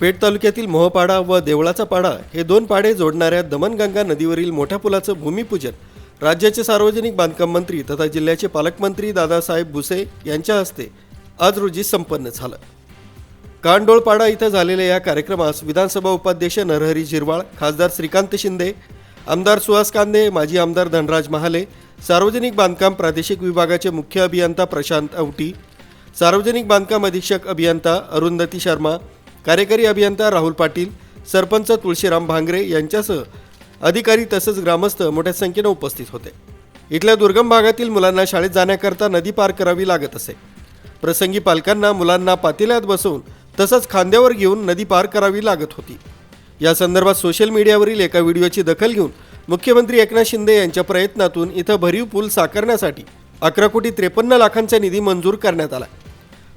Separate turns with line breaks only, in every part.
पेठ तालुक्यातील मोहपाडा व देवळाचा पाडा हे दोन पाडे जोडणाऱ्या दमनगंगा नदीवरील मोठ्या पुलाचं भूमिपूजन राज्याचे सार्वजनिक बांधकाम मंत्री तथा जिल्ह्याचे पालकमंत्री दादासाहेब भुसे यांच्या हस्ते आज रोजी संपन्न झालं. कांडोळपाडा इथं झालेल्या या कार्यक्रमास विधानसभा उपाध्यक्ष नरहरी झिरवाळ खासदार श्रीकांत शिंदे आमदार सुहास कांदे माजी आमदार धनराज महाले सार्वजनिक बांधकाम प्रादेशिक विभागाचे मुख्य अभियंता प्रशांत औटी सार्वजनिक बांधकाम अधीक्षक अभियंता अरुंधती शर्मा कार्यकारी अभियंता राहुल पाटील सरपंच तुळशीराम भांगरे यांच्यासह अधिकारी तसंच ग्रामस्थ मोठ्या संख्येनं उपस्थित होते. इथल्या दुर्गम भागातील मुलांना शाळेत जाण्याकरता नदी पार करावी लागत असे. प्रसंगी पालकांना मुलांना पातेल्यात बसवून तसंच खांद्यावर घेऊन नदी पार करावी लागत होती. या संदर्भात सोशल मीडियावरील एका व्हिडिओची दखल घेऊन मुख्यमंत्री एकनाथ शिंदे यांच्या प्रयत्नातून इथं भरीव पूल साकारण्यासाठी अकरा कोटी त्रेपन्न लाखांचा निधी मंजूर करण्यात आला.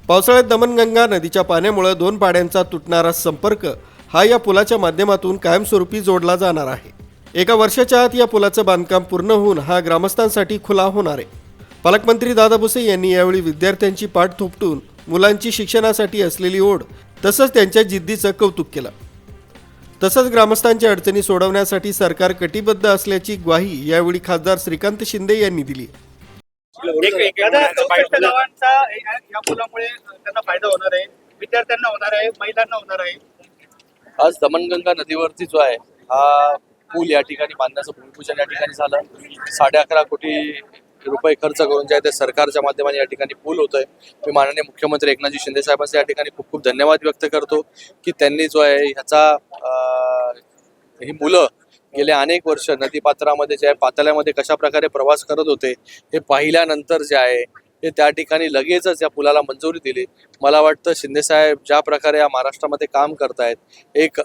पावसाळ्यात दमनगंगा नदीच्या पाण्यामुळे दोन पाड्यांचा तुटणारा संपर्क हा या पुलाच्या माध्यमातून कायमस्वरूपी जोडला जाणार आहे. एका वर्षाच्या आत या पुलाचं बांधकाम पूर्ण होऊन हा ग्रामस्थांसाठी खुला होणार आहे. पालकमंत्री दादा भुसे यांनी यावेळी विद्यार्थ्यांची पाठ थोपटून मुलांची शिक्षणासाठी असलेली ओढ तसंच त्यांच्या जिद्दीचं कौतुक केलं. तसंच ग्रामस्थांच्या अडचणी सोडवण्यासाठी सरकार कटिबद्ध असल्याची ग्वाही यावेळी खासदार श्रीकांत शिंदे यांनी दिली.
चौसष्ट गावांचा या या पुलामुळे त्यांना फायदा होणार आहे. विद्यार्थ्यांना होणार आहे. महिलांना होणार आहे.
आज दमनगंगा नदीवरती जो आहे हा पूल या ठिकाणी बांधण्याचं भूमिपूजन या ठिकाणी झालं. साडे अकरा कोटी रुपये खर्च करून जे आहे ते सरकारच्या माध्यमाने या ठिकाणी पूल होतोय. मी माननीय मुख्यमंत्री एकनाथजी शिंदे साहेबांचे या ठिकाणी खूप खूप धन्यवाद व्यक्त करतो की त्यांनी जो आहे ह्याचा ही मुलं गेले अनेक वर्ष नदीपात्रामध्ये जे आहे पातळ्यामध्ये कशा प्रकारे प्रवास करत होते हे पाहिल्यानंतर जे आहे हे त्या ठिकाणी लगेचच या पुलाला मंजुरी दिली. मला वाटतं शिंदेसाहेब ज्या प्रकारे या महाराष्ट्रामध्ये काम करतायत एक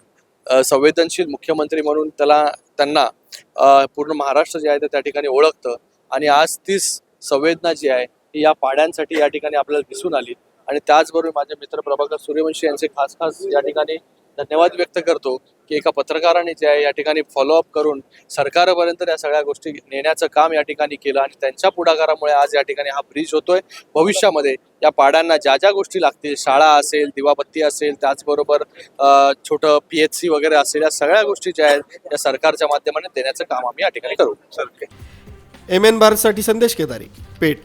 संवेदनशील मुख्यमंत्री म्हणून त्याला त्यांना पूर्ण महाराष्ट्र जे आहे ते त्या ठिकाणी ओळखतं. आणि आज तीच संवेदना जी आहे ती या पाड्यांसाठी या ठिकाणी आपल्याला दिसून आली. आणि त्याचबरोबर माझे मित्र प्रभाकर सूर्यवंशी यांचे खास खास या ठिकाणी धन्यवाद व्यक्त करतो की एका पत्रकाराने जे आहे या ठिकाणी फॉलोअप करून सरकारपर्यंत या सगळ्या गोष्टी नेण्याचं काम या ठिकाणी केलं आणि त्यांच्या पुढाकारामुळे आज या ठिकाणी हा ब्रिज होतोय. भविष्यामध्ये या पाड्यांना ज्या ज्या गोष्टी लागतील शाळा असेल दिवाबत्ती असेल त्याचबरोबर छोटं पी एच सी वगैरे असेल या सगळ्या गोष्टी ज्या आहेत त्या सरकारच्या माध्यमाने देण्याचं काम आम्ही या ठिकाणी करू.
एम एन भारतसाठी संदेश केदारी पेठ.